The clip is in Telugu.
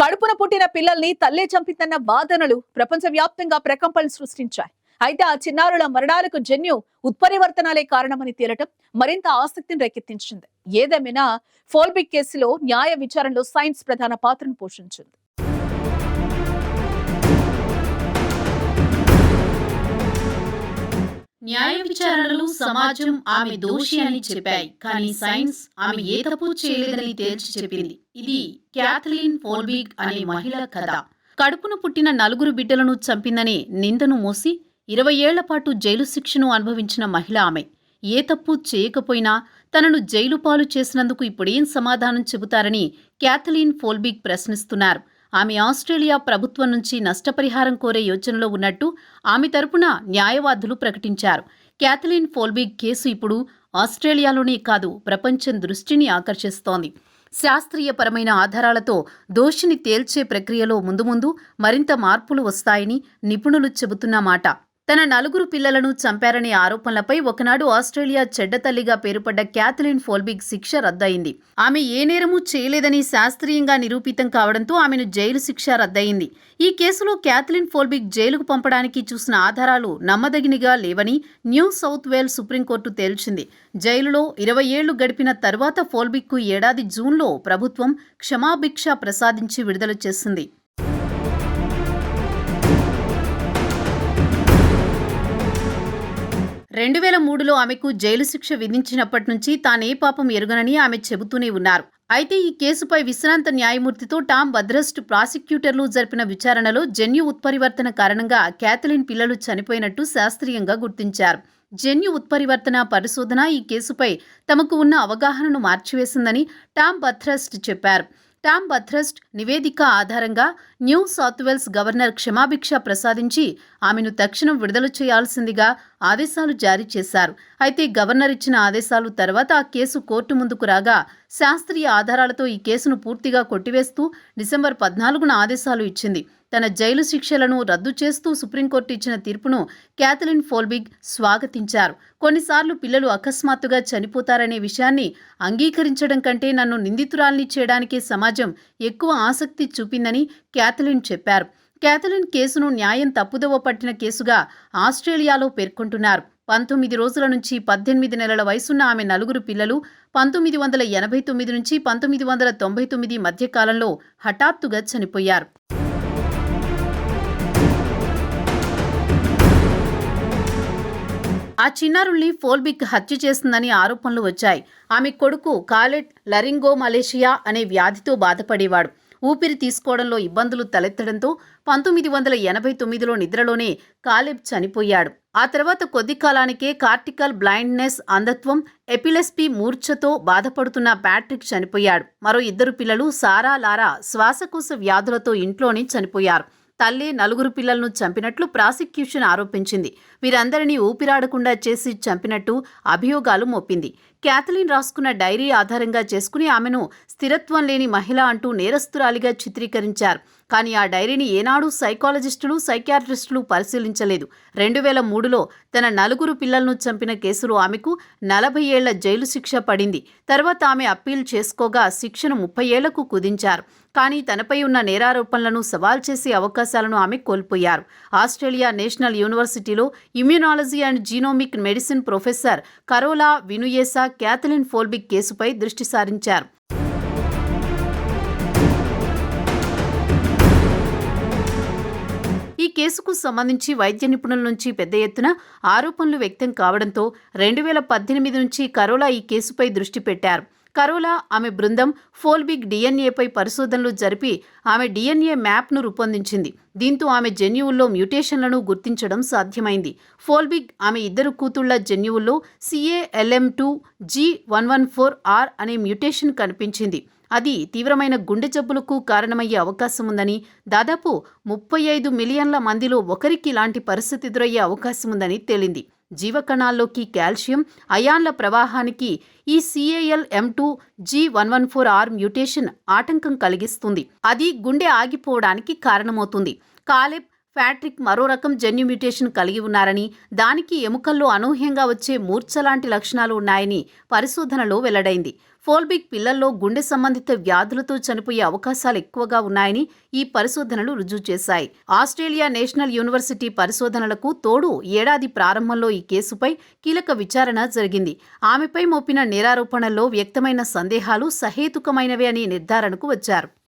కడుపున పుట్టిన పిల్లల్ని తల్లే చంపిందన్న వాదనలు ప్రపంచవ్యాప్తంగా ప్రకంపనలు సృష్టించాయి. అయితే ఆ చిన్నారుల మరణాలకు జన్యు ఉత్పరివర్తనాలే కారణమని తేలటం మరింత ఆసక్తిని రేకెత్తించింది. ఏదేమైనా ఫోల్బిక్ కేసులో న్యాయ విచారణలో సైన్స్ ప్రధాన పాత్రను పోషించింది. న్యాయ విచారణలు సమాజం ఆమె దోషి అని చెప్పాయి. కానీ సైన్స్ ఆమె ఏ తప్పు చేయలేదని తేల్చి చెప్పింది. ఇది క్యాథలిన్ ఫోల్బిగ్ అనే మహిళ కథ. కడుపున పుట్టిన నలుగురు బిడ్డలను చంపిందనే నిందను మోసి ఇరవై ఏళ్ళ పాటు జైలు శిక్షను అనుభవించిన మహిళ ఆమె. ఏ తప్పు చేయకపోయినా తనను జైలు పాలు చేసినందుకు ఇప్పుడేం సమాధానం చెబుతారని క్యాథలిన్ ఫోల్బిగ్ ప్రశ్నిస్తున్నారు. ఆమె ఆస్ట్రేలియా ప్రభుత్వం నుంచి నష్టపరిహారం కోరే యోచనలో ఉన్నట్టు ఆమె తరపున న్యాయవాదులు ప్రకటించారు. క్యాథలిన్ ఫోల్బిగ్ కేసు ఇప్పుడు ఆస్ట్రేలియాలోనే కాదు ప్రపంచం దృష్టిని ఆకర్షిస్తోంది. శాస్త్రీయపరమైన ఆధారాలతో దోషిని తేల్చే ప్రక్రియలో ముందు ముందు మరింత మార్పులు వస్తాయని నిపుణులు చెబుతున్నమాట తన నలుగురు పిల్లలను చంపారనే ఆరోపణలపై ఒకనాడు ఆస్ట్రేలియా చెడ్డ తల్లిగా పేరుపడ్డ క్యాథలిన్ ఫోల్బిగ్ శిక్ష రద్దయింది. ఆమె ఏ నేరము చేయలేదని శాస్త్రీయంగా నిరూపితం కావడంతో ఆమెను జైలు శిక్ష రద్దయింది. ఈ కేసులో క్యాథలిన్ ఫోల్బిగ్ జైలుకు పంపడానికి చూసిన ఆధారాలు నమ్మదగినగా లేవని New South Wales supreme court తేల్చింది. జైలులో ఇరవై ఏళ్ళు గడిపిన తర్వాత ఫోల్బిగ్కు ఏడాది జూన్లో ప్రభుత్వం క్షమాభిక్ష ప్రసాదించి విడుదల చేసింది. రెండు వేల మూడులో ఆమెకు జైలు శిక్ష విధించినప్పటి నుంచి తానే పాపం ఎరుగనని ఆమె చెబుతూనే ఉన్నారు. అయితే ఈ కేసుపై విశ్రాంత న్యాయమూర్తితో టామ్ భద్రస్ట్ ప్రాసిక్యూటర్లు జరిపిన విచారణలో జన్యు ఉత్పరివర్తన కారణంగా క్యాథలిన్ పిల్లలు చనిపోయినట్టు శాస్త్రీయంగా గుర్తించారు. జన్యు ఉత్పరివర్తన పరిశోధన ఈ కేసుపై తమకు ఉన్న అవగాహనను మార్చివేసిందని టామ్ బద్రస్ట్ చెప్పారు. టామ్ బథ్రస్ట్ నివేదిక ఆధారంగా న్యూ సౌత్వేల్స్ గవర్నర్ క్షమాభిక్ష ప్రసాదించి ఆమెను తక్షణం విడుదల చేయాల్సిందిగా ఆదేశాలు జారీ చేశారు. అయితే గవర్నర్ ఇచ్చిన ఆదేశాలు తర్వాత ఆ కేసు కోర్టు ముందుకు రాగా శాస్త్రీయ ఆధారాలతో ఈ కేసును పూర్తిగా కొట్టివేస్తూ డిసెంబర్ పద్నాలుగున ఆదేశాలు ఇచ్చింది. తన జైలు శిక్షలను రద్దు చేస్తూ సుప్రీంకోర్టు ఇచ్చిన తీర్పును క్యాథలిన్ ఫోల్బిగ్ స్వాగతించారు. కొన్నిసార్లు పిల్లలు అకస్మాత్తుగా చనిపోతారనే విషయాన్ని అంగీకరించడం కంటే నన్ను నిందితురాల్ని చేయడానికే సమాజం ఎక్కువ ఆసక్తి చూపిందని క్యాథలిన్ చెప్పారు. క్యాథలిన్ కేసును న్యాయం తప్పుదవ పట్టిన కేసుగా ఆస్ట్రేలియాలో పేర్కొంటున్నారు. పంతొమ్మిది రోజుల నుంచి పద్దెనిమిది నెలల వయసున్న ఆమె నలుగురు పిల్లలు పంతొమ్మిది వందల ఎనభై తొమ్మిది నుంచి పంతొమ్మిది వందల తొంభై తొమ్మిది మధ్యకాలంలో హఠాత్తుగా చనిపోయారు. ఆ చిన్నారుల్ని ఫోల్బిక్ హత్య చేసిందని ఆరోపణలు వచ్చాయి. ఆమె కొడుకు కాలెట్ లరింగో మలేషియా అనే వ్యాధితో బాధపడేవాడు. ఊపిరి తీసుకోవడంలో ఇబ్బందులు తలెత్తడంతో పంతొమ్మిది వందల ఎనభై తొమ్మిదిలో నిద్రలోనే కాలెబ్ చనిపోయాడు. ఆ తర్వాత కొద్ది కాలానికే కార్టికల్ బ్లైండ్నెస్ అంధత్వం ఎపిలెస్పీ మూర్ఛతో బాధపడుతున్న ప్యాట్రిక్ చనిపోయాడు. మరో ఇద్దరు పిల్లలు సారా లారా శ్వాసకోశ వ్యాధులతో ఇంట్లోనే చనిపోయారు. తల్లి నలుగురు పిల్లలను చంపినట్లు ప్రాసిక్యూషన్ ఆరోపించింది. వీరందరినీ ఊపిరాడకుండా చేసి చంపినట్టు అభియోగాలు మోపింది. క్యాథలిన్ రాసుకున్న డైరీ ఆధారంగా చేసుకుని ఆమెను స్థిరత్వం లేని మహిళ అంటూ నేరస్తురాలిగా చిత్రీకరించారు. కానీ ఆ డైరీని ఏనాడు సైకాలజిస్టులు సైకాట్రిస్టులు పరిశీలించలేదు. రెండు వేల మూడులో తన నలుగురు పిల్లలను చంపిన కేసులో ఆమెకు నలభై ఏళ్ళ జైలు శిక్ష పడింది. తర్వాత ఆమె అప్పీల్ చేసుకోగా శిక్షను ముప్పై ఏళ్ళకు కుదించారు. కానీ తనపై ఉన్న నేరారోపణలను సవాల్ చేసే అవకాశాలను ఆమె కోల్పోయారు. ఆస్ట్రేలియా నేషనల్ యూనివర్సిటీలో immunology and genomic medicine professor Carola Vinuesa Kathleen Folbigg కేసుపై దృష్టి సారించారు. ఈ కేసుకు సంబంధించి వైద్య నిపుణుల నుంచి పెద్ద ఎత్తున ఆరోపణలు వ్యక్తం కావడంతో రెండు వేల పద్దెనిమిది నుంచి కరోలా ఈ కేసుపై దృష్టి పెట్టారు. కరోలా ఆమె బృందం ఫోల్బిగ్ డిఎన్ఏపై పరిశోధనలు జరిపి ఆమె డిఎన్ఏ మ్యాప్ను రూపొందించింది. దీంతో ఆమె జన్యువుల్లో మ్యూటేషన్లను గుర్తించడం సాధ్యమైంది. ఫోల్బిగ్ ఆమె ఇద్దరు కూతుళ్ళ జన్యువుల్లో CALM two G one one four R అనే మ్యూటేషన్ కనిపించింది. అది తీవ్రమైన గుండె జబ్బులకు కారణమయ్యే అవకాశం ఉందని దాదాపు ముప్పై ఐదు మిలియన్ల మందిలో ఒకరికి ఇలాంటి పరిస్థితి ఎదురయ్యే అవకాశం ఉందని తేలింది. జీవకణాల్లోకి కాల్షియం అయాన్ల ప్రవాహానికి ఈ CAL M two G one one four R mutation ఆటంకం కలిగిస్తుంది. అది గుండె ఆగిపోవడానికి కారణమవుతుంది. కాలేబ్ ఫ్యాట్రిక్ మరో రకం జన్యు మ్యూటేషన్ కలిగి ఉన్నారని దానికి ఎముకల్లో అనూహ్యంగా వచ్చే మూర్ఛ లాంటి లక్షణాలు ఉన్నాయని పరిశోధనలో వెల్లడైంది. ఫోల్బిక్ పిల్లల్లో గుండె సంబంధిత వ్యాధులతో చనిపోయే అవకాశాలు ఎక్కువగా ఉన్నాయని ఈ పరిశోధనలు రుజువు చేశాయి. ఆస్ట్రేలియా నేషనల్ యూనివర్సిటీ పరిశోధనలకు తోడు ఏడాది ప్రారంభంలో ఈ కేసుపై కీలక విచారణ జరిగింది. ఆమెపై మోపిన నేరారోపణల్లో వ్యక్తమైన సందేహాలు సహేతుకమైనవే అని నిర్ధారణకు వచ్చారు.